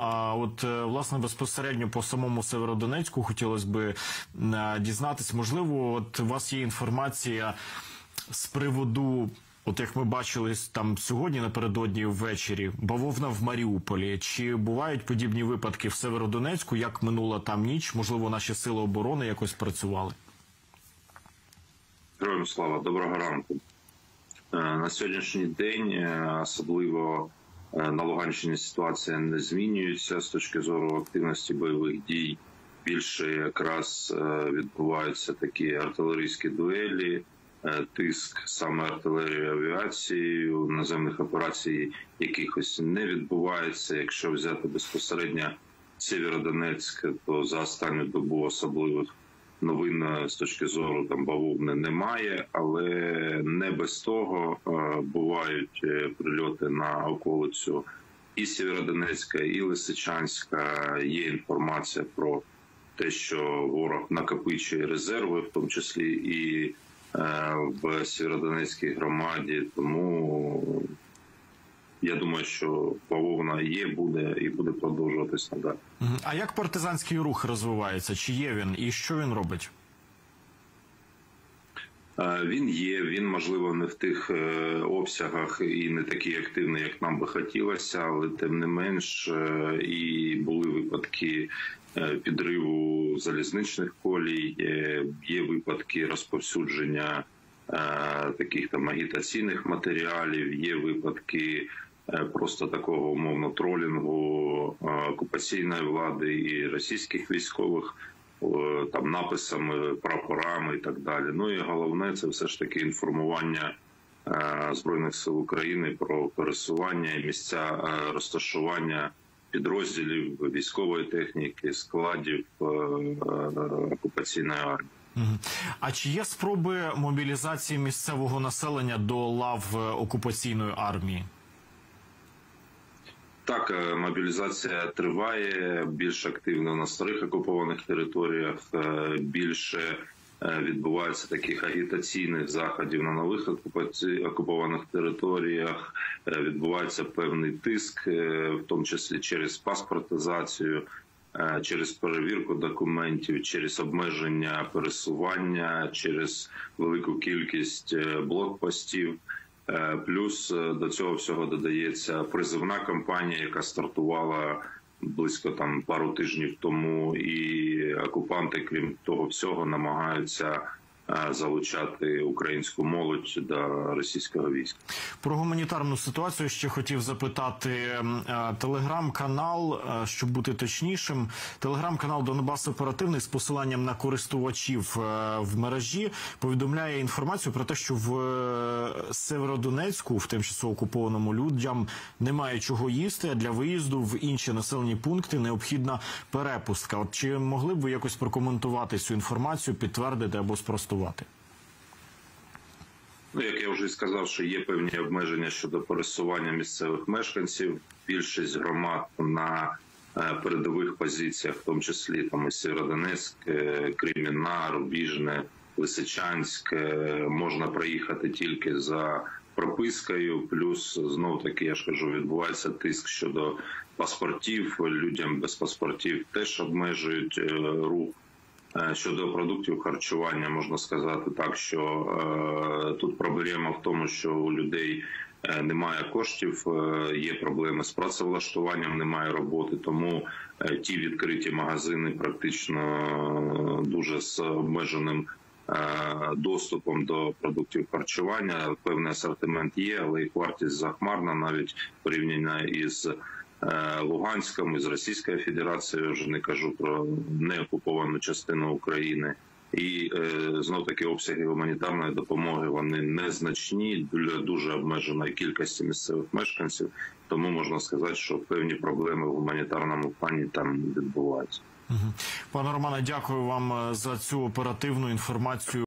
А от е, власне безпосередньо по самому Северодонецьку хотілося би е, дізнатись, можливо, от у вас є інформація з приводу. От як ми бачили там сьогодні напередодні ввечері, бавовна в Маріуполі. Чи бувають подібні випадки в Северодонецьку? Як минула там ніч? Можливо, наші сили оборони якось працювали? Героям слава, доброго ранку. Е, На сьогоднішній день, особливо на Луганщині, ситуація не змінюється з точки зору активності бойових дій. Більше якраз е, відбуваються такі артилерійські дуелі, е, тиск саме артилерії авіацією, наземних операцій якихось не відбувається. Якщо взяти безпосередньо Сєвєродонецьк, то за останню добу особливих новин з точки зору там бавовни немає, але не без того е, бувають е, прильоти на околицю і Сєвєродонецька, і Лисичанська. Є інформація про те, що ворог накопичує резерви, в тому числі і е, в Сєвєродонецькій громаді. Тому я думаю, що бавовна є, буде і буде продовжуватись надалі. А як партизанський рух розвивається? Чи є він і що він робить? Е, Він є, він можливо не в тих е, обсягах і не такий активний, як нам би хотілося, але тим не менш е, і були випадки підриву залізничних колій, є випадки розповсюдження таких там агітаційних матеріалів, є випадки. Е, Просто такого умовно тролінгу е, окупаційної влади і російських військових е, там написами, прапорами і так далі. Ну і головне це все ж таки інформування збройних сил України про пересування і місця розташування підрозділів військової техніки, складів окупаційної армії. А чи є спроби мобілізації місцевого населення до лав окупаційної армії? Так, е, мобілізація триває більш активно на старих окупованих територіях. е, Більше е, відбувається таких агітаційних заходів на нових окупованих територіях. Відбувається певний тиск, в тому числі через паспортизацію. Через перевірку документів, через обмеження пересування, через велику кількість блокпостів. Е, Плюс е, до цього всього додається призивна кампанія, яка стартувала близько там пару тижнів тому, і окупанти, крім того всього, намагаються залучати українську молодь до російського війська. Про гуманітарну ситуацію ще хотів запитати е, телеграм-канал, е, щоб бути точнішим. Телеграм-канал Донбас Оперативний з посиланням на користувачів е, в мережі повідомляє інформацію про те, що в е, Северодонецьку, в тимчасово окупованому людям, немає чого їсти. А для виїзду в інші населені пункти необхідна перепустка. От чи могли б ви якось прокоментувати цю інформацію, підтвердити або спростувати? Ну, як я вже сказав, що є певні обмеження щодо пересування місцевих мешканців. Більшість громад на е, передових позиціях, в тому числі там і Сєвєродонецьк, е, Рубіжне, Лисичанськ, е, можна проїхати тільки за пропискою. Плюс знов таки я ж кажу, відбувається тиск щодо паспортів. Людям без паспортів теж обмежують рух. Е, Щодо продуктів харчування, можна сказати так, що е, тут проблема в тому, що у людей е, немає коштів, є проблеми з працевлаштуванням, немає роботи. Тому ті відкриті магазини практично дуже з обмеженим доступом до продуктів харчування. Певний асортимент є, але їх вартість захмарна, навіть порівняно із Луганськом, із Російською Федерацією, вже не кажу про неокуповану частину України. І е, знов таки обсяги гуманітарної допомоги вони незначні для дуже обмеженої кількості місцевих мешканців. Тому можна сказати, що певні проблеми в гуманітарному плані там відбуваються. Пане Романе, дякую вам е, за цю оперативну інформацію.